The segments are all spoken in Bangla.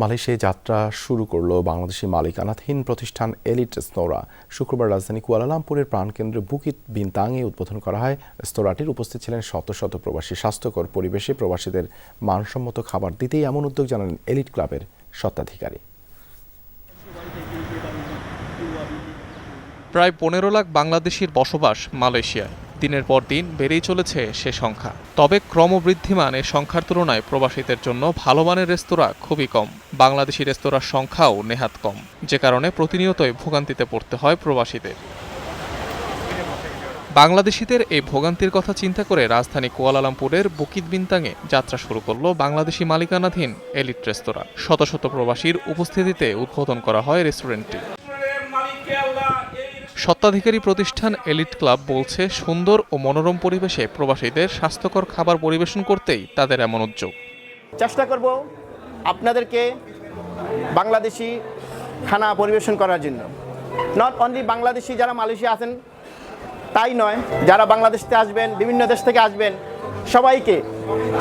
মালয়েশিয়ায় যাত্রা শুরু করল বাংলাদেশি মালিকানাধীন প্রতিষ্ঠান এলিট স্নোরা শুক্রবার রাজধানী কুয়ালালামপুরের প্রাণকেন্দ্র বুকিত বিনতাংয়ে উদ্বোধন করা হয়। রেস্তোরাঁটির উপস্থিত ছিলেন শত শত প্রবাসী, স্বাস্থ্যকর পরিবেশে প্রবাসীদের মানসম্মত খাবার দিতেই এমন উদ্যোগ জানালেন এলিট ক্লাবের স্বত্বাধিকারী। প্রায় পনেরো লাখ বাংলাদেশির বসবাস মালয়েশিয়ায়। দিনের পর দিন বেড়েই চলেছে সে সংখ্যা। তবে ক্রমবৃদ্ধিমান এ সংখ্যার তুলনায় প্রবাসীদের জন্য ভালো মানের রেস্তোরাঁ খুবই কম। বাংলাদেশি রেস্তোরাঁর সংখ্যাও নেহাত কম, যে কারণে প্রতিনিয়তই ভোগান্তিতে পড়তে হয় প্রবাসীদের। বাংলাদেশিদের এই ভোগান্তির কথা চিন্তা করে রাজধানী কুয়ালালামপুরের বুকিত বিনতাংয়ে যাত্রা শুরু করল বাংলাদেশি মালিকানাধীন এলিট রেস্তোরাঁ। শত শত প্রবাসীর উপস্থিতিতে উদ্বোধন করা হয় রেস্টুরেন্টটি। স্বত্বাধিকারী প্রতিষ্ঠান এলিট ক্লাব বলছে, সুন্দর ও মনোরম পরিবেশে প্রবাসীদের স্বাস্থ্যকর খাবার পরিবেশন করতেই তাদের এমন উদ্যোগ। চেষ্টা করব আপনাদেরকে বাংলাদেশি খানা পরিবেশন করার জন্য। নট অনলি বাংলাদেশি যারা মালয়েশিয়া আছেন, তাই নয়, যারা বাংলাদেশ থেকে আসবেন, বিভিন্ন দেশ থেকে আসবেন সবাইকে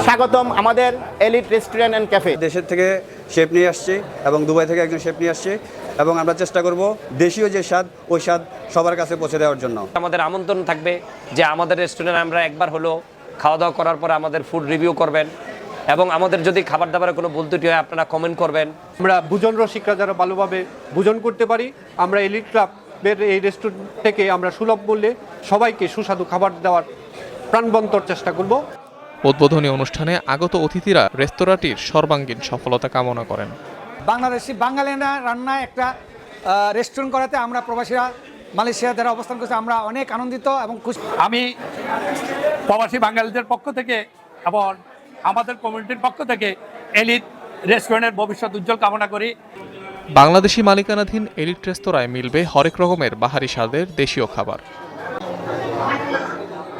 স্বাগতম আমাদের এলিট রেস্টুরেন্ট অ্যান্ড ক্যাফে। দেশের থেকে শেপ নিয়ে আসছি এবং দুবাই থেকে একজন শেপ নিয়ে আসছি এবং আমরা চেষ্টা করব দেশীয় যে স্বাদ ওই স্বাদ সবার কাছে পৌঁছে দেওয়ার জন্য। আমাদের আমন্ত্রণ থাকবে যে আমাদের রেস্টুরেন্টে আমরা একবার হলো খাওয়া দাওয়া করার পর আমাদের ফুড রিভিউ করবেন এবং আমাদের যদি খাবার দাবারের কোনো ভুল ত্রুটি হয় আপনারা কমেন্ট করবেন। আমরা ভোজন রসিকরা যারা ভালোভাবে ভোজন করতে পারি আমরা এলিট ক্লাবের এই রেস্টুরেন্ট থেকে আমরা সুলভ মূল্যে সবাইকে সুস্বাদু খাবার দেওয়ার প্রাণবন্তর চেষ্টা করব। উদ্বোধনী অনুষ্ঠানে আগত অতিথিরা রেস্তোরাঁটির সর্বাঙ্গীন সফলতা কামনা করেন। বাংলাদেশি বাঙালিরা রান্নায় একটা রেস্টুরেন্ট করাতে আমরা প্রবাসীরা মালয়েশিয়া যারা অবস্থান করছে আমরা অনেক আনন্দিত এবং খুশি। আমি প্রবাসী বাঙালিদের পক্ষ থেকে এবং আমাদের কমিউনিটির পক্ষ থেকে এলিট রেস্টুরেন্টের ভবিষ্যৎ উজ্জ্বল কামনা করি। বাংলাদেশি মালিকানাধীন এলিট রেস্তোরাঁয় মিলবে হরেক রকমের বাহারি স্বাদের দেশীয় খাবার।